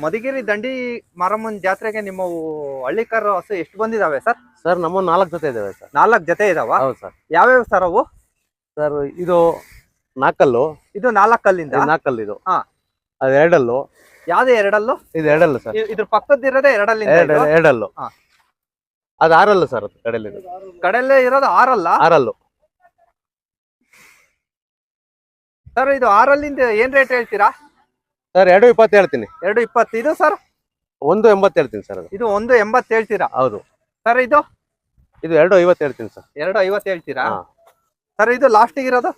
ಮಧುಗಿರಿ ದಂಡಿ ಮಾರಮ್ಮನ ಜಾತ್ರೆಗೆ ನಿಮ್ಮ ಹಳ್ಳಿಕಾರು ಹಸು ಎಷ್ಟು ಬಂದಿದಾವೆ ಸರ್? ಸರ್ ನಮ್ಮ ನಾಲ್ಕು ಜೊತೆ ಇದಾವೆ ಸರ್. ನಾಲ್ಕು ಜೊತೆ ಇದಾವ? ಹೌದು ಸರ್. ಯಾವ್ಯಾವ ಸರ್ ಅವು? ಸರ್ ಇದು ನಾಲ್ಕಲ್ಲು ಇದು ನಾಲ್ಕಲ್ಲಿಂದ? ನಾಲ್ಕಲ್ಲಿ ಇದು ನಾಲ್ಕಲ್ಲು ಇದು ಹಾ. ಅದು ಎರಡಲ್ಲು. ಯಾವ್ದು ಎರಡಲ್ಲು? ಇದು ಎರಡಲ್ಲು ಸರ್. ಇ- ಇದ್ರ ಪಕ್ಕದಿರೋದೇ ಎರಡಲ್ಲಿಂದ ಎರಡು ಇದು? ಎರಡಲ್ಲು. ಹಾ. ಅದು ಆರಲ್ಲು ಸರ್ ಅದು ಕಡೆಯಲ್ಲಿ ಕಡೆಯಲ್ಲೇ ಇರೋದು ಆರಲ್ಲ? ಆರಲ್ಲು. ಸರ್ ಇದು ಆರಲ್ಲಿಂದ ಏನ್ ರೇಟ್ ಹೇಳ್ತೀರಾ? ಸರ್ ಎರಡು ಇಪ್ಪತ್ತು ಹೇಳ್ತೀನಿ. ಎರಡು ಇಪ್ಪತ್ತು ಇದು ಸರ್ ಒಂದು ಎಂಬತ್ತು ಹೇಳ್ತೀನಿ ಸರ್ ಅದು. ಇದು ಒಂದು ಎಂಬತ್ತು ಹೇಳ್ತೀರಾ? ಹೌದು. ಸರ್ ಇದು? ಇದು ಎರಡು ಐವತ್ತು ಹೇಳ್ತೀನಿ ಸರ್ ಎರಡು ಐವತ್ತು ಹೇಳ್ತೀರಾ? ಹಾ. ಸರ್ ಇದು ಲಾಸ್ಟಿಗೆ ಇರೋದು?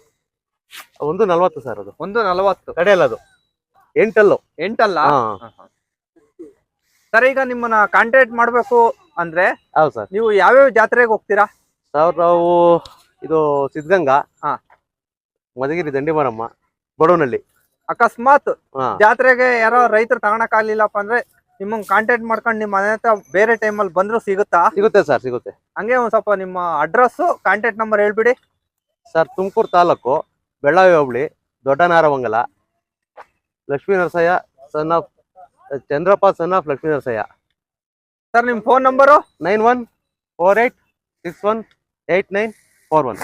ಒಂದು ನಲ್ವತ್ತು ಸರ್ ಅದು. ಒಂದು ನಲವತ್ತು. ಕಡೆಯಲ್ಲ ಅದು. ಎಂಟಲ್ಲು. ಎಂಟಲ್ಲ? ಹಾ. ಸರ್ ಈಗ ನಿಮ್ಮನ್ನ ಕಾಂಟ್ಯಾಕ್ಟ್ ಮಾಡಬೇಕು ಅಂದ್ರೆ ಹೌದು ಸರ್ ನೀವು ಯಾವ್ಯಾವ ಜಾತ್ರೆಗೆ ಹೋಗ್ತೀರಾ? ಸರ್ ನಾವು ಇದು ಸಿದ್ಧಗಂಗಾ ಹಾ. ಮಧುಗಿರಿ ದಂಡಿಮಾರಮ್ಮ ಬಡವನಹಳ್ಳಿ. ಅಕಸ್ಮಾತ್ ಜಾತ್ರೆಗೆ ಯಾರೋ ರೈತರು ತಗೊಳಕ್ ಆಗ್ಲಿಲ್ಲಪ್ಪ ಅಂದ್ರೆ ನಿಮ್ಮನ್ನ ಕಾಂಟ್ಯಾಕ್ಟ್ ಮಾಡ್ಕೊಂಡು ನಿಮ್ಮ ಮನೆ ಹತ್ರ ಬೇರೆ ಟೈಮ್ ಅಲ್ಲಿ ಬಂದ್ರು ಸಿಗುತ್ತಾ? ಸಿಗುತ್ತೆ ಸರ್ ಸಿಗುತ್ತೆ. ಹಂಗೆ ಒಂದ್ ಸ್ವಲ್ಪ ನಿಮ್ಮ ಅಡ್ರೆಸ್ ಕಾಂಟ್ಯಾಕ್ಟ್ ನಂಬರ್ ಹೇಳ್ಬಿಡಿ. Sir Tumakuru taluk Bellavi hobli Doddanaramangala Lakshmi Narasaiah son of Chandrappa son of Lakshmi Narasaiah. Sir ನಿಮ್ phone number nine one four eight six one eight nine four one.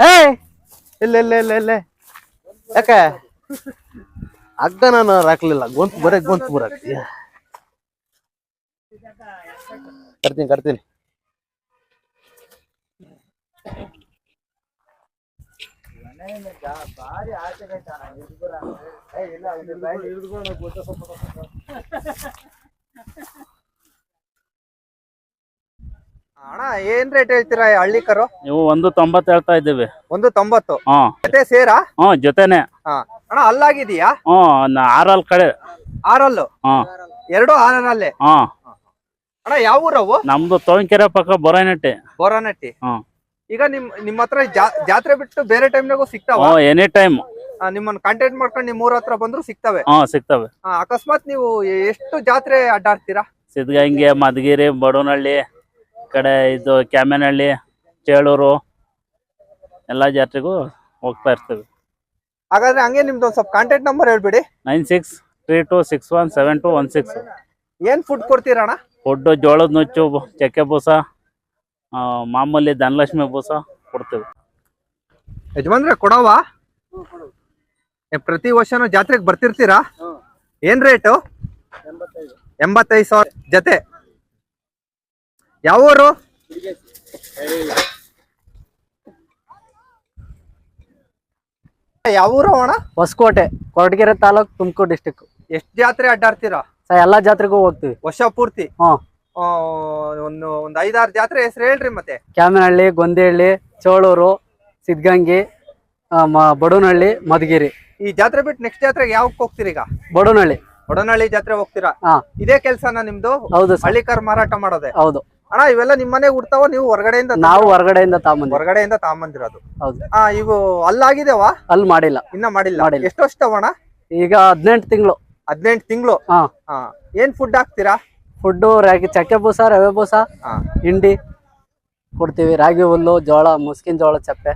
ಏ ಇಲ್ಲ ಇಲ್ಲ ಇಲ್ಲ ಇಲ್ಲ. ಯಾಕೆ? ಅಗ್ಗ ನಾನು ಹಾಕ್ಲಿಲ್ಲ. ಗೊಂತು ಬರಕ್ ಗೊಂತು ಬರಕ್ ಕಟ್ತೀನಿ ಕಟ್ತೀನಿ. ಅಣ್ಣ ಏನ್ ರೇಟ್ ಹೇಳ್ತೀರಾ ಹಳ್ಳಿ ಹಳ್ಳಿಕರು? ನೀವು ಒಂದು ತೊಂಬತ್ತು ಹೇಳ್ತಾ ಇದ್ದೀವಿ. ಒಂದು ತೊಂಬತ್ತು? ಹಾ. ಜೊತೆ ಸೇರಾ? ಹ್ಞೂ ಜೊತೆನೆ. ಹಾ. ಅಣ್ಣ ಅಲ್ಲಾಗಿದೀಯಾ ಹ್ಞೂ ನ- ಆರಲ್ ಕಡೆ. ಆರಲ್ಲು? ಹಾ. ಎರಡು ಆರಲ್ಲೇ ಹಾ. ಅಣ್ಣ ಯಾವ ಊರವು? ನಮ್ದು ತೋಂಕೆರೆ ಪಕ್ಕ ಬೊರನಟ್ಟಿ. ಬೋರಾನಟ್ಟಿ. ಹ್ಮ್. ಈಗ ನಿಮ್ ನಿಮ್ಮ ಹತ್ರ ಜಾತ್ರೆ ಬಿಟ್ಟು ಬೇರೆ ಟೈಮ್ನಾಗೂ ಸಿಗ್ತಾವ? ಎನಿ ಟೈಮ್ ನಿಮ್ಮನ್ನ ಕಾಂಟ್ಯಾಕ್ಟ್ ಮಾಡ್ಕೊಂಡು ನಿಮ್ಮ ಊರ ಹತ್ರ ಬಂದ್ರು ಸಿಗ್ತವೆ? ಹಾ ಸಿಗ್ತವೆ. ಅಕಸ್ಮಾತ್ ನೀವು ಎಷ್ಟು ಜಾತ್ರೆ ಅಡ್ಡಾಡ್ತೀರಾ? ಸಿದ್ಧಗಂಗೆ ಮಧುಗಿರಿ ಬಡವನಹಳ್ಳಿ ಕಡೆ ಇದು ಕ್ಯಾಮೇನಹಳ್ಳಿ ಚೇಳೂರು ಎಲ್ಲ ಜಾತ್ರೆಗೂ ಹೋಗ್ತಾ ಇರ್ತೀವಿ. ಹಾಗಾದ್ರೆ ಹಂಗೆ ನಿಮ್ದು ಒಂದ್ ಸ್ವಲ್ಪ ಕಾಂಟ್ಯಾಕ್ಟ್ ನಂಬರ್ ಹೇಳ್ಬಿಡಿ. Nine six three two six one seven two one six ಏನ್ ಫುಡ್ ಕೊಡ್ತೀರಾ ಅಣ್ಣ? ಫುಡ್ಡು ಜೋಳದ ನುಚ್ಚು ಚಕ್ಕೆ ಬೂಸ. ಮಾಮೂಲಿ ಧನಲಕ್ಷ್ಮಿ ಬೂಸ ಕೊಡ್ತೇವೆ. ಯಜಮಾನ್ರೆ ಕೊಡವ ಏ, ಪ್ರತಿ ವರ್ಷನೂ ಜಾತ್ರೆಗೆ ಬರ್ತಿರ್ತೀರಾ? ಏನ್ ರೇಟು? ಎಂಬತ್ತೈದು ಸಾವಿರ ಜೊತೆ. ಯಾವ ಊರು? ಯಾವ ಊರು ಅಣ್ಣ? ಹೊಸಕೋಟೆ ಕೊರಟಗೆರೆ ತಾಲೂಕ್ ತುಮಕೂರು ಡಿಸ್ಟಿಕ್ ಎಷ್ಟು ಜಾತ್ರೆ ಅಡ್ಡಾಡ್ತೀರಾ? ಸರ್ ಎಲ್ಲಾ ಜಾತ್ರೆಗೂ ಹೋಗ್ತೀವಿ. ವರ್ಷ ಪೂರ್ತಿ? ಹ್ಮ್. ಆ, ಒಂದು ಒಂದ್ ಐದಾರು ಜಾತ್ರೆ ಹೆಸರು ಹೇಳ್ರಿ ಮತ್ತೆ. ಕ್ಯಾಮನಹಳ್ಳಿ ಗೊಂದೇಹಳ್ಳಿ ಚೋಳೂರು ಸಿದ್ಧಗಂಗಿ ಆ, ಮ- ಬಡವನಹಳ್ಳಿ ಮಧುಗಿರಿ. ಈ ಜಾತ್ರೆ ಬಿಟ್ಟು ನೆಕ್ಸ್ಟ್ ಜಾತ್ರೆಗೆ ಯಾವಕ್ಕೆ ಹೋಗ್ತೀರಿ ಈಗ? ಬಡೋನಹಳ್ಳಿ ಬಡೋನಹಳ್ಳಿ ಜಾತ್ರೆ ಹೋಗ್ತೀರಾ? ಹಾ. ಇದೇ ಕೆಲ್ಸನ ನಿಮ್ದು? ಹೌದು ಸರ್. ಹಳ್ಳಿಕಾರ್ ಮಾರಾಟ ಮಾಡೋದೆ? ಹೌದು. ಅಣ್ಣ ಇವೆಲ್ಲ ನಿಮ್ಮನೆ ಹುಡ್ತಾವ ನೀವು ಹೊರಗಡೆಯಿಂದ ನಾವು ಹೊರಗಡೆಯಿಂದ ತಾಂಬಂದ್ವಿ ಹೊರಗಡೆಯಿಂದ ತಾಂಬಂದಿರೋದು ಹೌದು. ಹಾ ಇವು ಅಲ್ಲಾಗಿದೆವಾ? ಅಲ್ಲಿ ಮಾಡಿಲ್ಲ. ಇನ್ನ ಮಾಡಿಲ್ಲ. ಮಾಡಿಲ್ಲ. ಎಷ್ಟು ವರ್ಷ ಅಣ್ಣ ಈಗ ಹದಿನೆಂಟು ತಿಂಗಳು. ಹದಿನೆಂಟು ತಿಂಗಳು? ಹಾ. ಹಾ. ಏನ್ ಫುಡ್ ಹಾಕ್ತೀರಾ? ಫುಡ್ಡು ರಾಗಿ ಚಕ್ಕೆ ಬೂಸ ರವೆ ಬೂಸ ಹಿಂಡಿ ಕೊಡ್ತೀವಿ. ರಾಗಿ ಹುಲ್ಲು ಜೋಳ ಮುಸ್ಕಿನ ಜೋಳ ಚಪ್ಪೆ.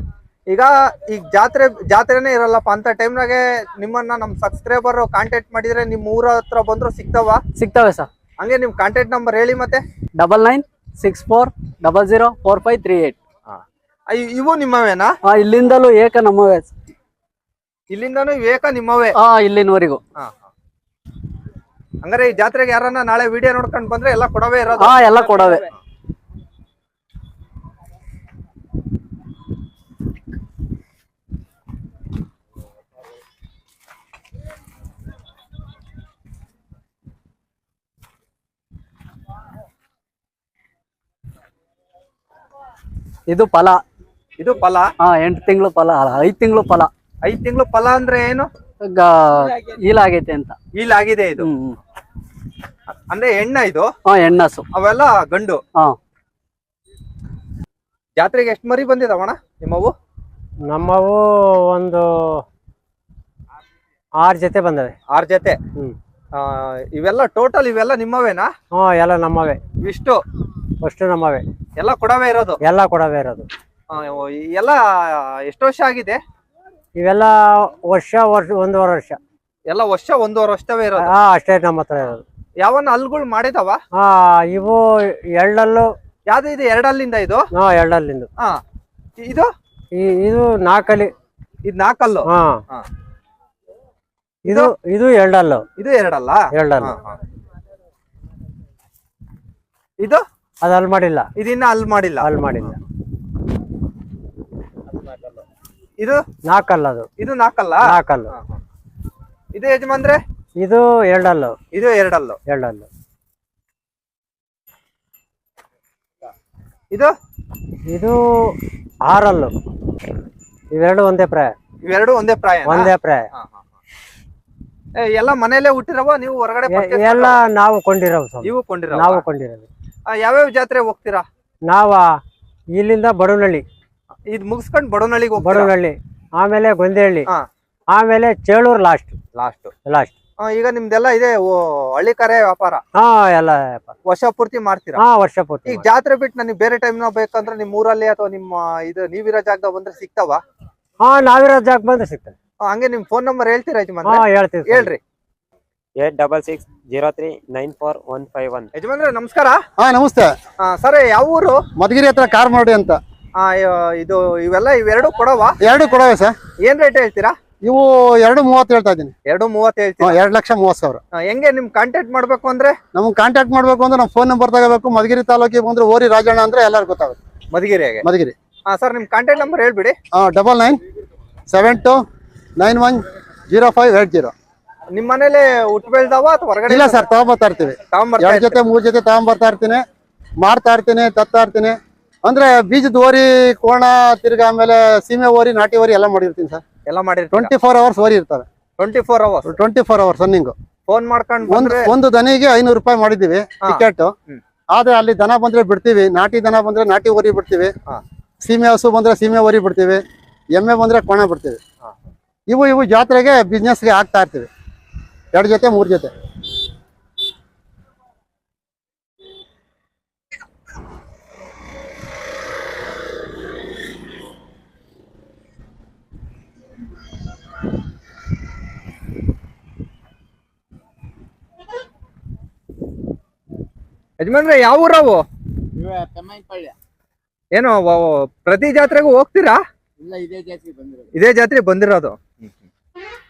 ಈಗ ಈಗ ಜಾತ್ರೆ ಜಾತ್ರೆನೇ ಇರಲ್ಲಪ್ಪ. ಅಂತ ಟೈಮ್ನಾಗೆ ನಿಮ್ಮನ್ನ ನಮ್ಮ ಸಬ್ಸ್ಕ್ರೈಬರ್ ಕಾಂಟ್ಯಾಕ್ಟ್ ಮಾಡಿದ್ರೆ ನಿಮ್ಮ ಊರ ಹತ್ರ ಬಂದ್ರು ಸಿಗ್ತಾವ? ಸಿಗ್ತವೆ ಸರ್. ಹಂಗೆ ನಿಮ್ ಕಾಂಟ್ಯಾಕ್ಟ್ ನಂಬರ್ ಹೇಳಿ ಮತ್ತೆ. Double nine six four double zero four five three eight. ಇವು ನಿಮ್ಮವೇನಾ? ಇಲ್ಲಿಂದಲೂ ಏಕ ನಮ್ಮವೇ ಇಲ್ಲಿಂದನೂ ಏಕ ನಿಮ್ಮವೇ? ಹಾ ಇಲ್ಲಿನವರೆಗೂ. ಹಂಗಾರೆ ಈ ಜಾತ್ರೆಗೆ ಯಾರನ್ನ ನಾಳೆ ವಿಡಿಯೋ ನೋಡ್ಕೊಂಡ್ ಬಂದ್ರೆ ಎಲ್ಲ ಕೊಡವೇ ಇರೋದು. ಹಾ ಎಲ್ಲ ಕೊಡವೆ. ಇದು ಫಲ. ಇದು ಫಲ? ಹಾ ಎಂಟು ತಿಂಗಳು ಫಲ ಐದ್ ತಿಂಗಳು ಫಲ. ಐದ್ ತಿಂಗಳು ಫಲ ಅಂದ್ರೆ ಏನು? ಗ- ಈಲಾಗೈತೆ ಅಂತ. ಇಲ್ಲಾಗಿದೆ ಇದು. ಹ್ಮ್ ಹ್ಮ್. ಅಂದ್ರೆ ಹೆಣ್ಣ ಇದು? ಹಾ ಹೆಣ್ಣಸು ಅವೆಲ್ಲ ಗಂಡು. ಹಾ. ಜಾತ್ರೆಗೆ ಎಷ್ಟು ಮರಿ ಬಂದಿದಾವಣ ನಿಮ್ಮವು? ನಮ್ಮವು ಒಂದು ಆರು ಜೊತೆ ಬಂದವೆ. ಆರ್ ಜೊತೆ? ಹ್ಮ್. ಆ, ಇವೆಲ್ಲ ಟೋಟಲ್ ಇವೆಲ್ಲ ನಿಮ್ಮವೇನಾ? ಹ್ಞೂ ಎಲ್ಲ ನಮ್ಮವೇ. ಇವಿಷ್ಟು ಅಷ್ಟು ನಮ್ಮವೇ. ಎಲ್ಲ ಕೊಡವೇ ಇರೋದು? ಎಲ್ಲ ಕೊಡವೆ ಇರೋದು. ಆ, ಎಲ್ಲ ಎಷ್ಟು ವರ್ಷ ಆಗಿದೆ? ಇವೆಲ್ಲ ವರ್ಷ ವರ್ಷ ಒಂದೂವರೆ ವರ್ಷ. ಎಲ್ಲ ವರ್ಷ ಒಂದೂವರೆ ವರ್ಷವೇ ಇರೋದು? ಹಾ ಅಷ್ಟೇ ನಮ್ಮ ಹತ್ರ ಇರೋದು. ಯಾವನ್ನ ಹಲ್ಗಳು ಮಾಡಿದವ? ಹಾ ಇವು ಎಳ್ಳಲ್ಲು ಯಾವ್ದು ಇದು ಎರಡಲ್ಲಿಂದ ಇದು? ಹಾ ಎರಡಲ್ಲಿಂದ. ಹಾ ಇದು? ಇದು ನಾಲ್ಕಲ್ಲಿ ಇದು ನಾಲ್ಕಲ್ಲು ಹಾ. ಇದು ಇದು ಎರಡಲ್ಲು. ಇದು ಎರಡಲ್ಲ? ಹಾ. ಇದು? ಅದು ಅಲ್ಲಿ ಮಾಡಿಲ್ಲ. ಇದಿನ್ನ ಅಲ್ಲಿ ಮಾಡಿಲ್ಲ. ಅಲ್ಲಿ ಮಾಡಿಲ್ಲ. ಇದು? ನಾಲ್ಕಲ್ಲ ಅದು ಇದು ನಾಲ್ಕಲ್ಲ ನಾಲ್ಕಲ್ಲು. ಇದು ಯಜಮಾನ್ರೆ? ಇದು ಎರಡಲ್ಲು. ಇದು ಎರಡಲ್ಲು. ಎರಡಲ್ಲು. ಇದು? ಇದು ಆರಲ್ಲು. ಇವೆರಡು ಒಂದೇ ಪ್ರಾಯ. ಇವೆರಡು ಒಂದೇ ಪ್ರಾಯ ಒಂದೇ ಪ್ರಾಯ. ಎಲ್ಲ ಮನೆಯಲ್ಲೇ ಹುಟ್ಟಿರವ? ನೀವು ಹೊರಗಡೆ ಎಲ್ಲ ನಾವು ಕೊಂಡಿರೋವು ಸ್ವಾಮಿ. ನೀವು ಕೊಂಡಿರೋ ನಾವು ಕೊಂಡಿರೋದು. ಯಾವ್ಯಾವ ಜಾತ್ರೆ ಹೋಗ್ತೀರಾ? ನಾವ ಇಲ್ಲಿಂದ ಬಡವನಹಳ್ಳಿ. ಇದು ಮುಗಿಸ್ಕೊಂಡು ಬಡವನಹಳ್ಳಿಗೆ ಬಡವನಹಳ್ಳಿ ಆಮೇಲೆ ಗೊಂದೇಹಳ್ಳಿ ಆಮೇಲೆ ಚೇಳೂರು ಲಾಸ್ಟ್ ಲಾಸ್ಟ್ ಲಾಸ್ಟ್ ಈಗ ನಿಮ್ದೆಲ್ಲ ಇದೆ ಓ, ಹಳ್ಳಿ ಕರೆ ವ್ಯಾಪಾರ? ಹಾ ಎಲ್ಲ ವರ್ಷ ಪೂರ್ತಿ ಮಾಡ್ತೀರಾ? ಹಾ ವರ್ಷ ಪೂರ್ತಿ ಈಗ ಜಾತ್ರೆ ಬಿಟ್ಟು ನನಗೆ ಬೇರೆ ಟೈಮ್ ನಾವ್ ಬೇಕಂದ್ರೆ ನಿಮ್ ಊರಲ್ಲಿ ಅಥವಾ ನಿಮ್ಮ ಇದು ನೀವಿರೋ ಜಾಗದಾಗ ಬಂದ್ರೆ ಸಿಗ್ತಾವ? ಹಾ ನಾವಿರೋ ಜಾಗ ಬಂದ್ರೆ ಸಿಗ್ತದೆ. ಹಂಗೆ ನಿಮ್ ಫೋನ್ ನಂಬರ್ ಹೇಳ್ತೀರಾ ಹಾ ಯಜಮಾನ್ರೆ ಹೇಳ್ತೀವಿ. ಹೇಳ್ರಿ. Eight double six zero three nine four one five one. ಯಜಮಾನ್ರೆ ನಮಸ್ಕಾರ. ಹಾ ನಮಸ್ತೆ. ಸರ್ ಯಾವ ಊರು? ಮಧುಗಿರಿ ಹತ್ರ ಕಾರ್ ಮಾಡಿ ಅಂತ. ಆ, ಇದು ಇವೆಲ್ಲ ಇವೆರಡು ಕೊಡವಾ? ಎರಡು ಕೊಡವೆ ಸರ್. ಏನ್ ರೇಟ್ ಹೇಳ್ತೀರಾ? ಇವು ಎರಡು ಮೂವತ್ತು ಹೇಳ್ತಾ ಇದ್ದೀನಿ. ಎರಡು ಮೂವತ್ತು ಹೇಳ್ತೀನಿ ಎರಡು ಲಕ್ಷ ಮೂವತ್ತು ಸಾವಿರ. ಹೆಂಗೆ ನಿಮ್ ಕಾಂಟ್ಯಾಕ್ಟ್ ಮಾಡ್ಬೇಕು ಅಂದ್ರೆ? ನಮ್ಗೆ ಕಾಂಟ್ಯಾಕ್ಟ್ ಮಾಡ್ಬೇಕು ಅಂದ್ರೆ ನಮ್ಮ ಫೋನ್ ನಂಬರ್ ತಗೋಬೇಕು. ಮಧುಗಿರಿ ತಾಲೂಕಿಗೆ ಬಂದ್ರೆ ಓರಿ ರಾಜಣ್ಣ ಅಂದ್ರೆ ಎಲ್ಲರೂ ಗೊತ್ತಾಗುತ್ತೆ. ಮಧುಗಿರಿಯಾಗೆ ಮಧುಗಿರಿ. ಹಾಂ ಸರ್ ನಿಮ್ಮ ಕಾಂಟ್ಯಾಕ್ಟ್ ನಂಬರ್ ಹೇಳ್ಬಿಡಿ. Double nine seven two nine one zero five eight zero ನಿಮ್ಮ ಮನೇಲಿ ಹುಟ್ಟು ಬೆಳ್ದಾವ ಅಥವಾ ಹೊರಗಡೆ ಇಲ್ಲ ಸರ್ ತಗೊಂಬರ್ತಾ ಇರ್ತೀವಿ. ಎರಡು ಜೊತೆ ಮೂರು ಜೊತೆ ತಗೊಂಬರ್ತಾ ಇರ್ತೀನಿ. ಮಾರ್ತಾ ಇರ್ತೀನಿ ತತ್ತಾ ಇರ್ತೀನಿ. ಅಂದ್ರೆ ಬೀಜದ ಓರಿ ಕೋಣ ತಿರ್ಗಾ ಆಮೇಲೆ ಸೀಮೆ ಓರಿ ನಾಟಿ ಓರಿ ಎಲ್ಲ ಮಾಡಿರ್ತೀನಿ ಸರ್ ಎಲ್ಲ ಮಾಡಿ ಟ್ವೆಂಟಿ ಫೋರ್ ಅವರ್ಸ್ ಓರಿ ಇರ್ತಾರೆ. Twenty four hours twenty four hours running phone ಮಾಡ್ಕೊಂಡು ಒಂದು ಬಂದ್ರೆ ಒಂದು ದನಿಗೆ ಐನೂರು ರೂಪಾಯಿ ಮಾಡಿದೀವಿ ಟಿಕೆಟ್ ಆದ್ರೆ ಅಲ್ಲಿ ದನ ಬಂದ್ರೆ ಬಿಡ್ತೀವಿ ನಾಟಿ ದನ ಬಂದ್ರೆ ನಾಟಿ ಓರಿ ಬಿಡ್ತೀವಿ. ಸೀಮೆ ಹಸು ಬಂದ್ರೆ ಸೀಮೆ ಓರಿ ಬಿಡ್ತೀವಿ ಎಮ್ಮೆ ಬಂದ್ರೆ ಕೋಣ ಬಿಡ್ತೀವಿ. ಇವು ಇವು ಜಾತ್ರೆಗೆ ಬಿಸ್ನೆಸ್ಗೆ ಆಗ್ತಾ ಇರ್ತೀವಿ. ಎರಡು ಜೊತೆ ಮೂರು ಜೊತೆ. ಯಜಮಾನ್ರೆ ಯಾವ ಊರವು? ಏನು ಅವ- ಅವ ಪ್ರತಿ ಜಾತ್ರೆಗೂ ಹೋಗ್ತೀರಾ? ಇಲ್ಲ ಇದೇ ಜಾತ್ರೆ ಬಂದಿರೋದು. ಇದೇ ಜಾತ್ರೆ ಬಂದಿರೋದು?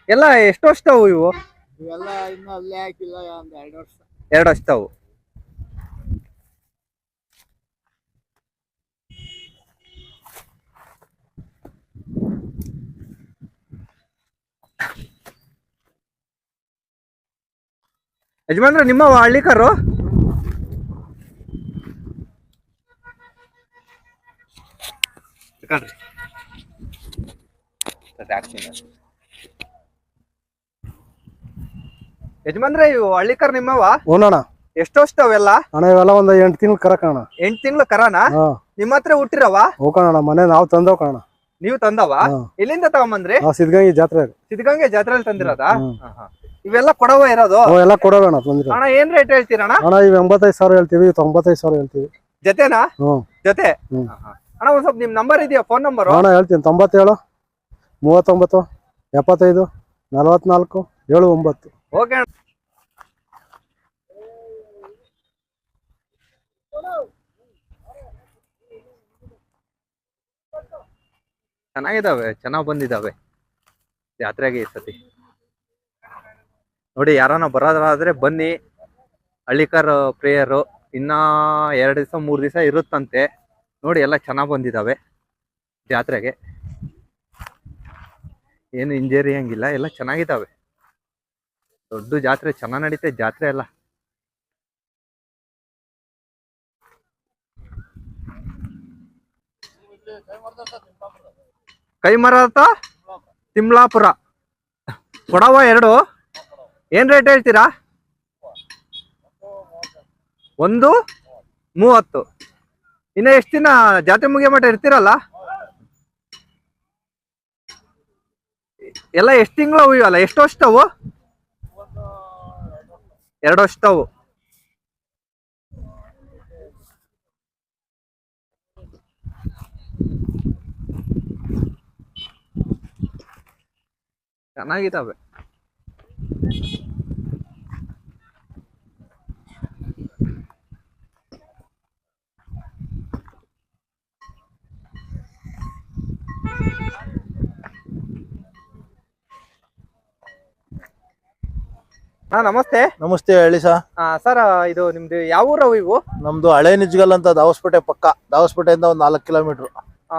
ಎಲ್ಲ ಎಷ್ಟು ವರ್ಷದವು ಇವು? ಇವೆಲ್ಲ ಇನ್ನೂ ಅಲ್ಲೇ ಹಾಕಿಲ್ಲ ಒಂದು ಎರಡು ವರ್ಷ. ಎರಡು ವರ್ಷದವು. ಯಜಮಾನ್ರೆ ನಿಮ್ಮ ಹಳ್ಳಿಕಾರು? ಯಜಮಾನ್ರೆ ಇವು ಹಳ್ಳಿಕರ್ ನಿಮ್ಮವ? ಹೋಗೋಣ ಎಷ್ಟು ಅಣ್ಣ ಇವೆಲ್ಲ ಒಂದು ಎಂಟು ತಿಂಗಳು ಕರಕಣ ಎಂಟ್ ತಿಂಗಳು ಕರಾನ? ಹಾ. ನಿಮ್ಮ ಹತ್ರ ಹುಟ್ಟಿರವ? ಹೋಗೋಣ ಮನೆ ನಾವು ತಂದವ್ ಹೋಗೋಣ ನೀವು ತಂದವ? ಹಾ. ಎಲ್ಲಿಂದ ತಗೊಂಬಂದ್ರಿ? ನಾವು ಸಿದ್ಧಗಂಗೆ ಜಾತ್ರೆ. ಸಿದ್ಧಗಂಗೆ ಜಾತ್ರೆಯಲ್ಲಿ ತಂದಿರೋದ? ಹ್ಮ್. ಇವೆಲ್ಲ ಕೊಡವ ಇರೋದು? ಎಲ್ಲ ಕೊಡೋಣ ತೊಂದ್ರೆ ಅಣ್ಣ ಏನ್ ರೇಟ್ ಹೇಳ್ತೀರಣ್ಣ? ಅಣ್ಣ ಇವ್ ಎಂಬತ್ತೈದು ಸಾವಿರ ಹೇಳ್ತೀವಿ ತೊಂಬತ್ತೈದು ಸಾವಿರ ಹೇಳ್ತೀವಿ. ಜೊತೆನಾ? ಹ್ಮ್ ಜೊತೆ? ಹ್ಮ್. ಹಾ, ಹಾ. ಅಣ್ಣ ಒಂದ್ ಸ್ವಲ್ಪ ನಿಮ್ ನಂಬರ್ ಇದೆಯಾ? ಫೋನ್ ನಂಬರ್ ಅಣ್ಣ ಹೇಳ್ತೀನಿ. ತೊಂಬತ್ತೇಳು ಮೂವತ್ತೊಂಬತ್ತು ಎಪ್ಪತ್ತೈದು ನಲವತ್ನಾಲ್ಕು ಏಳು ಒಂಬತ್ತು ಓಕೆ ಅಣ್ಣ. ಚೆನ್ನಾಗಿದಾವೆ ಚೆನ್ನಾಗ್ ಬಂದಿದಾವೆ ಜಾತ್ರೆಗೆ ಈ ಸತಿ. ನೋಡಿ ಯಾರನ್ನ ಬರೋದಾದ್ರೆ ಬನ್ನಿ. ಹಳ್ಳಿಕರ್ ಪ್ರೇಯರು ಇನ್ನ ಎರಡು ದಿವಸ ಮೂರು ದಿವಸ ಇರುತ್ತಂತೆ. ನೋಡಿ ಎಲ್ಲ ಚೆನ್ನಾಗಿ ಬಂದಿದಾವೆ ಜಾತ್ರೆಗೆ. ಏನು ಇಂಜರಿ ಹಂಗಿಲ್ಲ, ಎಲ್ಲ ಚೆನ್ನಾಗಿದ್ದಾವೆ ದೊಡ್ಡ ಜಾತ್ರೆ, ಚೆನ್ನಾಗಿ ನಡೀತೆ ಜಾತ್ರೆ ಎಲ್ಲ. ಕೈಮರ ತಿಮ್ಲಾಪುರ. ಕೊಡವ ಎರಡು. ಏನ್ ರೇಟ್ ಹೇಳ್ತೀರಾ? ಒಂದು, ಮೂವತ್ತು. ಇನ್ನ ಎಷ್ಟು ದಿನ ಜಾತ್ರೆ ಮುಗಿಯೋ ಮಟ್ಟ ಇರ್ತೀರಲ್ಲ? ಎಲ್ಲ ಎಷ್ಟು ತಿಂಗಳ ಅವು ಇವಲ್ಲ? ಎಷ್ಟು ವರ್ಷದವು ಎರಡು ವರ್ಷದವು ಚೆನ್ನಾಗಿದ್ದಾವೆ. ಹಾ ನಮಸ್ತೆ. ನಮಸ್ತೆ ಹೇಳಿ ಸಾ ಸರ್ ಇದು ನಿಮ್ದು ಯಾವ ಊರವು ಇವು? ನಮ್ದು ಹಳೆ ನಿಜ್ಗಲ್ ಅಂತ ದಾವಸ್ಪೇಟೆ ಪಕ್ಕ. ದಾವಸ್ಪೇಟೆಯಿಂದ ಒಂದ್ ನಾಲ್ಕು ಕಿಲೋಮೀಟರ್. ಆ,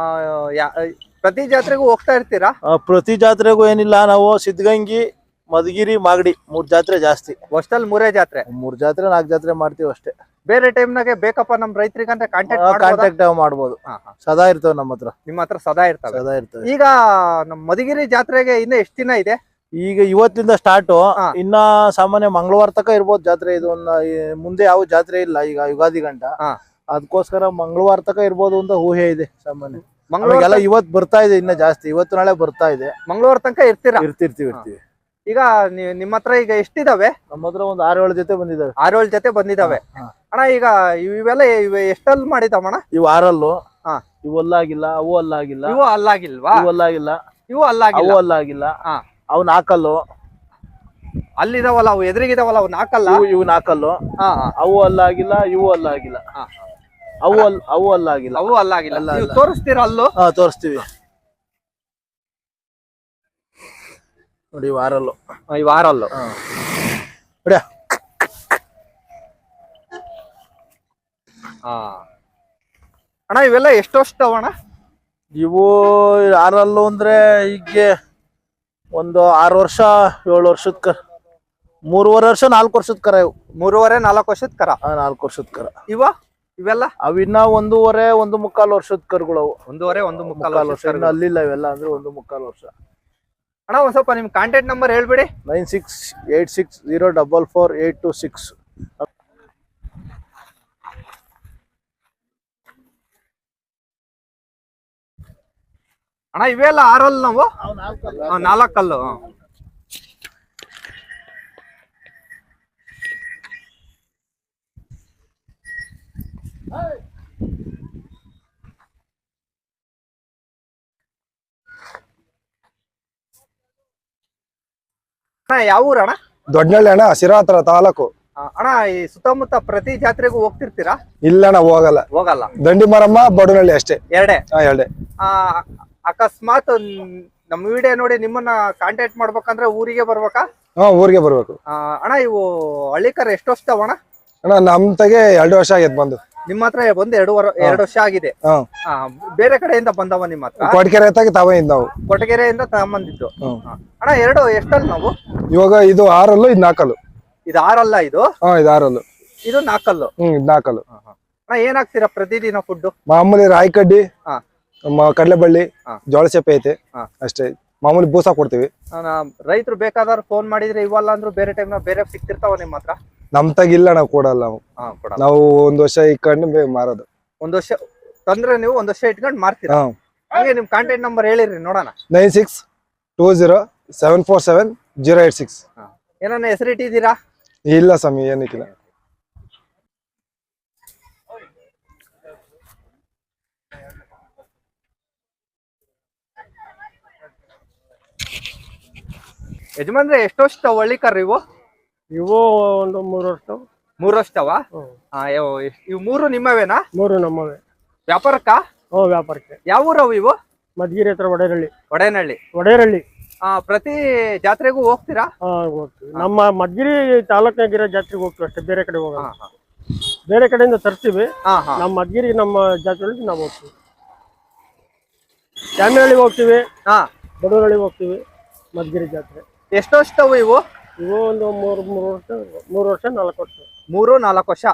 ಯಾ- ಪ್ರತಿ ಜಾತ್ರೆಗೂ ಹೋಗ್ತಾ ಇರ್ತೀರಾ? ಪ್ರತಿ ಜಾತ್ರೆಗೂ ಏನಿಲ್ಲ ನಾವು ಸಿದ್ಧಗಂಗಿ ಮಧುಗಿರಿ ಮಾಗಡಿ ಮೂರ್ ಜಾತ್ರೆ ಜಾಸ್ತಿ. ವರ್ಷದಲ್ಲಿ ಮೂರೇ ಜಾತ್ರೆ. ಮೂರ್ ಜಾತ್ರೆ ನಾಲ್ಕು ಜಾತ್ರೆ ಮಾಡ್ತೀವಿ ಅಷ್ಟೇ. ಬೇರೆ ಟೈಮ್ನಾಗೆ ಬೇಕಪ್ಪ ನಮ್ ರೈತರಿಗಂತ ಕಾಂಟ್ಯಾಕ್ಟ್ ಕಾಂಟ್ಯಾಕ್ಟ್ ಮಾಡ್ಬೋದು? ಸದಾ ಇರ್ತವೆ ನಮ್ಮ ಹತ್ರ ನಿಮ್ಮ ಹತ್ರ ಸದಾ ಇರ್ತವೆ. ಸದಾ ಇರ್ತವೆ. ಈಗ ನಮ್ ಮಧುಗಿರಿ ಜಾತ್ರೆಗೆ ಇನ್ನ ಎಷ್ಟು ದಿನ ಇದೆ? ಈಗ ಇವತ್ತಿಂದ ಸ್ಟಾರ್ಟ್. ಇನ್ನ ಸಾಮಾನ್ಯ ಮಂಗಳವಾರ ತಕ ಇರ್ಬೋದು ಜಾತ್ರೆ. ಇದು ಮುಂದೆ ಯಾವ ಜಾತ್ರೆ ಇಲ್ಲ ಈಗ ಯುಗಾದಿ ಗಂಟ. ಅದಕ್ಕೋಸ್ಕರ ಮಂಗಳವಾರ ತಕ ಇರ್ಬೋದು ಅಂತ ಊಹೆ ಇದೆ ಸಾಮಾನ್ಯ. ಮಂಗಳ ಇವತ್ ಬರ್ತಾ ಇದೆ ಇನ್ನ ಜಾಸ್ತಿ. ಇವತ್ತು ನಾಳೆ ಬರ್ತಾ ಇದೆ. ಮಂಗಳವಾರ ತನಕ ಇರ್ತೀರಾ? ಇರ್ತಿರ್ತೀವಿ ಇರ್ತೀವಿ. ಈಗ ನಿಮ್ಮ ಹತ್ರ ಈಗ ಎಷ್ಟಿದಾವೆ? ನಮ್ಮ ಹತ್ರ ಒಂದು ಆರು ಏಳು ಜೊತೆ ಬಂದಿದ್ದಾವೆ ಆರೇಳು ಜೊತೆ ಬಂದಿದಾವೆ. ಅಣ್ಣ ಈಗ ಇವೆಲ್ಲ ಎಷ್ಟಲ್ ಎಷ್ಟಲ್ಲಿ ಮಾಡಿದಾವಣ ಇವ್ ಆರಲ್ಲು. ಇವು ಅಲ್ಲಾಗಿಲ್ಲ ಅವು ಅಲ್ಲಾಗಿಲ್ಲ. ಇವು ಅಲ್ಲಾಗಿಲ್ವಾ? ಇವು ಅಲ್ಲಾಗಿಲ್ಲ. ಇವು ಅವು ಅಲ್ಲಾಗಿಲ್ಲ. ಅಲ್ಲಾಗಿಲ್ಲ ಹಾಕಲ್ಲು ಅಲ್ಲಿದಾವಲ್ಲ ಅವು ಎದುರಿಗಿದಾವಲ್ಲ ಅವು ನಾಕಲ್ಲ? ಇವು ನಾಕಲ್ಲು. ನಾಲ್ಕಲ್ಲು ಹಾ ಹಾ. ಅವು ಅಲ್ಲಾಗಿಲ್ಲ ಇವು ಅಲ್ಲಾಗಿಲ್ಲ. ಹಾ. ಅವು ಅಲ್ ಅವು ಅಲ್ಲಾಗಿಲ್ಲ. ಅವು ಅಲ್ಲಾಗಿಲ್ಲ. ಅಲ್ಲ, ನೀವು ಅಲ್ಲ. ತೋರಿಸ್ತೀರಾ ಅಲ್ಲೂ? ಹಾ ತೋರಿಸ್ತೀವಿ. ನೋಡಿ ಇವು ಆರಲ್ಲು ಈ ವಾರಲ್ಲು. ಹಾ. ಅಣ್ಣ ಇವೆಲ್ಲ ಎಷ್ಟು ವರ್ಷದವಣ್ಣ ಇವು ಆರಲ್ಲು ಅಂದ್ರೆ ಈಗ ಒಂದು ಆರು ವರ್ಷ ಏಳು ವರ್ಷದ ಕರ ಮೂರುವರೆ ವರ್ಷ ನಾಲ್ಕು ವರ್ಷದ ಕರ ಇವು. ಮೂರುವರೆ ನಾಲ್ಕು ವರ್ಷದ ಕರ? ನಾಲ್ಕು ವರ್ಷದ ಕರ. ಇವ? ಇವೆಲ್ಲ? ಅವಿನ್ನ ಒಂದೂವರೆ ಒಂದು ಮುಕ್ಕಾಲು ವರ್ಷದ ಕರುಗಳು ಅವು. ಒಂದೂವರೆ ಒಂದು ಮುಕ್ಕಾಲು ವರ್ಷ. ಇನ್ನು ಅಲ್ಲಿಲ್ಲ ಇವೆಲ್ಲ ಅಂದ್ರೆ ಒಂದು ಮುಕ್ಕಾಲು ವರ್ಷ. ಅಣ್ಣ ಒಂದ್ ಸ್ವಲ್ಪ ನಿಮ್ ಕಾಂಟ್ಯಾಕ್ಟ್ ನಂಬರ್ ಹೇಳ್ಬಿಡಿ. Nine six eight six zero double four eight two six. ಅಣ್ಣ ಇವೆಲ್ಲ ಆರಲ್ ನಾವು? ನಾಲ್ಕಲ್ಲು ಯಾವ ಊರಣ್ಣ ಅಣ್ಣ? ದೊಡ್ಡನಳ್ಳಿ ಅಣ್ಣ ಸಿರಾತ್ರ ತಾಲೂಕು. ಅಣ್ಣ ಈ ಸುತ್ತಮುತ್ತ ಪ್ರತಿ ಜಾತ್ರೆಗೂ ಹೋಗ್ತಿರ್ತೀರಾ? ಇಲ್ಲ ಅಣ್ಣ ಹೋಗಲ್ಲ. ಹೋಗಲ್ಲ. ದಂಡಿ ಮರಮ್ಮ ಬಡನಳ್ಳಿ ಅಷ್ಟೇ. ಎರಡೇ? ಎರಡೇ. ಅಕಸ್ಮಾತ್ ನಮ್ಮ ವಿಡಿಯೋ ನೋಡಿ ನಿಮ್ಮನ್ನ ಕಾಂಟ್ಯಾಕ್ಟ್ ಮಾಡ್ಬೇಕಂದ್ರೆ ಊರಿಗೆ ಬರ್ಬೇಕಾ? ಹಾ ಊರಿಗೆ ಬರ್ಬೇಕು. ಆ, ಅಣ್ಣ ಇವು ಹಳ್ಳಿಕರ್ ಎಷ್ಟು ವರ್ಷ ಅಣ್ಣ ಅಣ್ಣ ನಮ್ ತಗೆ ಎರಡು ವರ್ಷ ಆಗಿದೆ ಬಂದು. ನಿಮ್ಮ ಹತ್ರ ಬಂದು ಎರಡು ವರ ಎರಡು ವರ್ಷ ಆಗಿದೆ. ಹಾ. ಆ, ಬೇರೆ ಕಡೆಯಿಂದ ಬಂದವ ನಿಮ್ಮ ಹತ್ರ? ಕೊಟ್ಕೆರೆ ತಾವೇ ಇಂದ ನಾವು? ಕೊಟಗೆರೆಯಿಂದ ತಗೊಂಬಂದಿದ್ದು ಹ್ಮ್. ಆ. ಅಣ್ಣ ಎರಡು ಎಷ್ಟಲ್ಲಿ ನಾವು? ಇವಾಗ ಇದು ಆರಲ್ಲು ಇದು ನಾಲ್ಕಲ್ಲು ಇದು ಆರಲ್ಲ ಇದು? ಹಾ ಇದು ಆರಲ್ಲು. ಇದು ನಾಲ್ಕಲ್ಲು ಹ್ಮ್ ಇದು ನಾಲ್ಕಲ್ಲು ಅಣ್ಣ ಏನಾಗ್ತೀರಾ ಪ್ರತಿದಿನ ಫುಡ್ ಮಾಮೂಲಿ ರಾಯಿ ಕಡ್ಡಿ. ಹಾ. ಕಡಲೆಬಳ್ಳಿ ಹಾ. ಜೋಳ ಸೆಪ್ಪೆ ಐತೆ. ಅಷ್ಟೇ. ಮಾಮೂಲಿ ಬೂಸ ಕೊಡ್ತೀವಿ. ರೈತರು ಬೇಕಾದವ್ರು ಫೋನ್ ಮಾಡಿದ್ರೆ ಇವಲ್ಲ ಅಂದ್ರೂ ಬೇರೆ ಟೈಮ್ ಬೇರೆ ಸಿಕ್ತಿರ್ತಾವ ನಿಮ್ ಹತ್ರ? ನಮ್ ತಗಿಲ್ಲ ನಾವು ಕೊಡಲ್ಲ ನಾವು. ನಾವು ಒಂದ್ ವರ್ಷ ಇಕ್ಕೊಂಡು ಬೇ- ಮಾರೋದು. ಒಂದ್ ವರ್ಷ ತಂದ್ರೆ ನೀವು ಒಂದ್ ವರ್ಷ ಇಟ್ಕೊಂಡು ಮಾರ್ತೀರಾ? ಹಾಗೆ ನಿಮ್ ಕಾಂಟ್ಯಾಕ್ಟ್ ನಂಬರ್ ಹೇಳಿರಿ ನೋಡೋಣ. Nine six two zero seven four seven zero eight six. ಏನನ್ನ ಹೆಸರಿಟ್ಟಿದ್ದೀರಾ ಇಲ್ಲ ಸ್ವಾಮಿ ಏನಕ್ಕಿಲ್ಲ ಯಜಮಾನ್ರೆ ಎಷ್ಟು ವರ್ಷ ಹಳ್ಳಿಕರ್ ಇವು? ಇವು ಒಂದು ಮೂರು ವರ್ಷ. ಮೂರು ವರ್ಷವ? ಇವು ಮೂರು ನಿಮ್ಮವೇನಾ? ಮೂರು ನಮ್ಮವೇ. ವ್ಯಾಪಾರಕ್ಕ? ಹ್ಞೂ ವ್ಯಾಪಾರಕ್ಕೆ. ಯಾವ ಊರವು ಇವು? ಮದ್ಗಿರಿ ಹತ್ರ ಒಡೇರಳ್ಳಿ ಒಡೇನಹಳ್ಳಿ ಒಡೇರಳ್ಳಿ ಆ, ಪ್ರತಿ ಜಾತ್ರೆಗೂ ಹೋಗ್ತೀರಾ? ಹಾ ಹೋಗ್ತೀವಿ. ನಮ್ಮ ಮದ್ಗಿರಿ ತಾಲೂಕಾಗಿರೋ ಜಾತ್ರೆಗೆ ಹೋಗ್ತೀವಿ ಅಷ್ಟೇ ಬೇರೆ ಕಡೆ ಹೋಗಲ್ಲ. ಹಾ, ಹಾ. ಬೇರೆ ಕಡೆಯಿಂದ ತರ್ತೀವಿ. ಹಾ ಹಾ. ನಮ್ಮ ಮದ್ಗಿರಿ ನಮ್ಮ ಜಾತ್ರೆಗಳಿಗೆ ನಾವು ಹೋಗ್ತೀವಿ. ಚಾಮನಹಳ್ಳಿಗೆ ಹೋಗ್ತೀವಿ. ಹಾ. ಬಡವರಳ್ಳಿಗೆ ಹೋಗ್ತೀವಿ ಮದ್ಗಿರಿ ಜಾತ್ರೆ. ಎಷ್ಟು ವರ್ಷದವು ಇವು? ಇವು ಒಂದು ಮೂರು ಮೂರು ವರ್ಷ ಮೂರು ವರ್ಷ ನಾಲ್ಕು ವರ್ಷ. ಮೂರು ನಾಲ್ಕು ವರ್ಷ.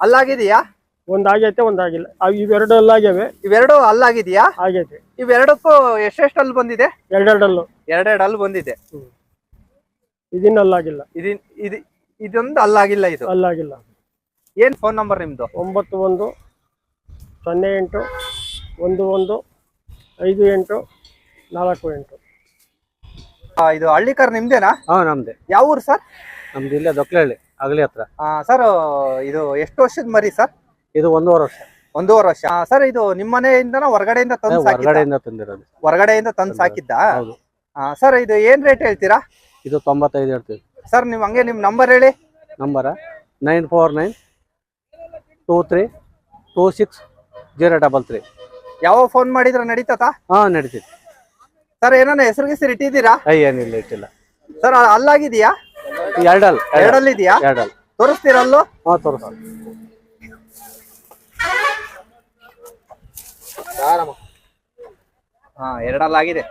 ಅಲ್ಲಾಗಿದೆಯಾ? ಒಂದಾಗೈತೆ ಒಂದಾಗಿಲ್ಲ ಇವೆರಡು ಎಲ್ಲ ಇವೆರಡು ಅಲ್ಲಾಗಿದೆಯಾ? ಆಗೈತೆ. ಇವೆರಡಕ್ಕೂ ಎಷ್ಟೆಷ್ಟು ಅಲ್ಲಿ ಬಂದಿದೆ? ಎರಡೆರಡಲ್ಲು. ಎರಡೆರಡು ಅಲ್ಲಿ ಬಂದಿದೆ. ಇದನ್ನ ಅಲ್ಲಾಗಿಲ್ಲ. ಇದನ್ ಇದು ಇದೊಂದು ಅಲ್ಲಾಗಿಲ್ಲ ಇದು. ಅಲ್ಲಾಗಿಲ್ಲ. ಏನ್ ಫೋನ್ ನಂಬರ್ ನಿಮ್ದು? ಒಂಬತ್ತು ಒಂದು ಸೊನ್ನೆ ಎಂಟು ಒಂದು ಒಂದು ಐದು ಎಂಟು ನಾಲ್ಕು ಎಂಟು. ಇದು ಹಳ್ಳಿಕರ್ ನಿಮ್ದೇನಾ? ಹಾ ನಮ್ದೆ. ಯಾವ ಊರು ಸರ್? ನಮ್ದು ಇಲ್ಲೇ ದೊಕ್ಲಹಳ್ಳಿ ಅಗಲಿ ಹತ್ರ. ಸರ್ ಇದು ಎಷ್ಟು ವರ್ಷದ ಮರಿ ಸರ್? ಇದು ಒಂದೂವರೆ ವರ್ಷ. ಒಂದೂವರೆ ವರ್ಷ. ಸರ್ ಇದು ನಿಮ್ಮ ಮನೆಯಿಂದನ ಹೊರಗಡೆಯಿಂದ ತಂದು ಹೊರಗಡೆಯಿಂದ ತಂದಿರೋದು. ಹೊರಗಡೆಯಿಂದ ತಂದು ಸಾಕಿದ್ದ? ಹೌದು. ಸರ್ ಇದು ಏನ್ ರೇಟ್ ಹೇಳ್ತೀರಾ? ಇದು ತೊಂಬತ್ತೈದು ಹೇಳ್ತೀವಿ. ಸರ್ ನೀವು ಹಂಗೆ ನಿಮ್ ನಂಬರ್ ಹೇಳಿ. Number nine four nine two three two six zero double three. ಯಾವ ಫೋನ್ ಮಾಡಿದ್ರೆ ನಡೀತತಾ ಹಾ ನಡೀತೈತಿ. ಸರ್ ಏನಾನ ಹೆಸರು ಗಿಸರು ಇಟ್ಟಿದ್ದೀರಾ ಏನಿಲ್ಲ ಇಟ್ಟಿಲ್ಲ. ಸರ್ ಅಲ್ಲಾಗಿದೆಯಾ? ಎರಡಲ್ ಎರಡಲ್ಲಿ. ಇದೆಯಾ ಎರಡಲ್ ತೋರಿಸ್ತೀರಲ್ಲೋ? ಹಾ ತೋರಿಸ್ ಹಾ ಎರಡಲ್ಲಾಗಿದೆ.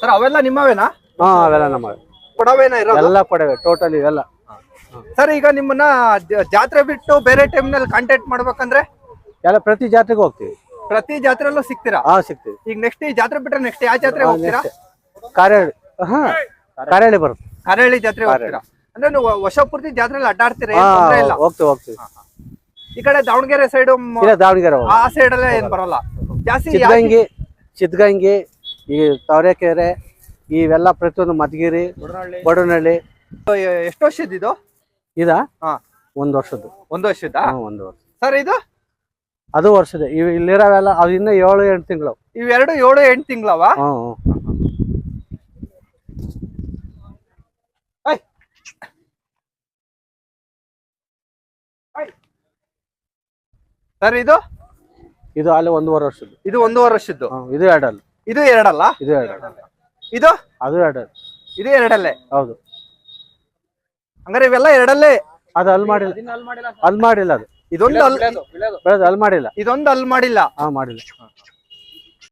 ಸರ್ ಅವೆಲ್ಲ ನಿಮ್ಮವೇನಾ? ಹಾ ಅವೆಲ್ಲ ನಮ್ಮ ಕೊಡವೇನಾ ಎಲ್ಲ ಕೊಡವೆ ಟೋಟಲ್ ಇವೆಲ್ಲ. ಸರ್ ಈಗ ನಿಮ್ಮನ್ನ ಜಾತ್ರೆ ಬಿಟ್ಟು ಬೇರೆ ಟೈಮ್ನಲ್ಲಿ ಕಾಂಟ್ಯಾಕ್ಟ್ ಮಾಡ್ಬೇಕಂದ್ರೆ? ಎಲ್ಲ ಪ್ರತಿ ಜಾತ್ರೆಗೂ ಹೋಗ್ತೀವಿ. ಪ್ರತಿ ಜಾತ್ರೆಲ್ಲೂ ಸಿಗ್ತೀರಾ? ಹಾ ಸಿಗ್ತೀವಿ. ಈಗ ನೆಕ್ಸ್ಟ್ ಈ ಜಾತ್ರೆ ಬಿಟ್ರೆ ನೆಕ್ಸ್ಟ್ ಯಾವ ಜಾತ್ರೆ ಹೋಗ್ತೀರಾ? ಕಾರ್ಯಾಳಿ ಹಾ ಕಾರೇಳಿ ಬರುತ್ತೆ. ಕರೇಳಿ ಜಾತ್ರೆ ಹೋಗ್ತೀರಾ? ಅಂದ್ರೆ ನೀವು ವರ್ಷ ಪೂರ್ತಿ ಜಾತ್ರೆಲಿ ಅಡ್ಡಾಡ್ತೀರಾ? ಏನ್ ತೊಂದ್ರೆ ಇಲ್ಲ? ಹೋಗ್ತೀವಿ ಹೋಗ್ತೀವಿ. ಈ ಕಡೆ ದಾವಣಗೆರೆ ಸೈಡ್ ಇಲ್ಲ ದಾವಣಗೆರೆ ಆ ಸೈಡ್ ಅಲ್ಲೇ ಏನ್ ಬರಲ್ಲ. ಜಾಸ್ತಿ ಸಿದ್ಧಗಂಗಿ ಸಿದ್ಧಗಂಗಿ ಈ ತಾವರೆಕೆರೆ ಇವೆಲ್ಲ ಪ್ರತಿಯೊಂದು ಮಧುಗಿರಿ ಬಡನಹಳ್ಳಿ ಎಷ್ಟು ವರ್ಷದ ಇದು ಇದ? ಹಾ. ಒಂದ್ ವರ್ಷದ್ದು. ಒಂದು ವರ್ಷದ ಹಾ, ಒಂದು ವರ್ಷ. ಸರ್ ಇದು? ಅದು ವರ್ಷದ. ಇವ್ ಇಲ್ಲಿರೋವೆಲ್ಲ ಅವು ಇನ್ನ ಏಳು ಎಂಟು ತಿಂಗಳು ಇವೆರಡು ಏಳು ಎಂಟು ತಿಂಗಳವ? ಹ್ಮ್. ಸರ್ ಇದು? ಇದು ಅಲ್ಲಿ ಒಂದೂವರೆ ವರ್ಷದ್ದು. ಇದು ಒಂದೂವರೆ ವರ್ಷದ್ದು. ಹ್ಮ್, ಇದು ಎರಡಲ್ಲ. ಇದು ಎರಡಲ್ಲ? ಇದು ಎರಡಲ್ಲ. ಇದು? ಅದು ಎರಡಲ್ಲ. ಇದು ಎರಡಲ್ಲೇ? ಹೌದು. ಹಂಗಾರೆ ಇವೆಲ್ಲ ಎರಡಲ್ಲೇ. ಅದು ಅಲ್ ಮಾಡಿಲ್ಲ. ಅಲ್ ಮಾಡಿಲ್ಲ. ಅದು. ಇದೊಂದು ಅಲ್ ಬೆಳೆದು ಅಲ್ಲಿ ಮಾಡಿಲ್ಲ. ಇದೊಂದು ಅಲ್ ಮಾಡಿಲ್ಲ. ಹಾ ಮಾಡಿಲ್ಲ.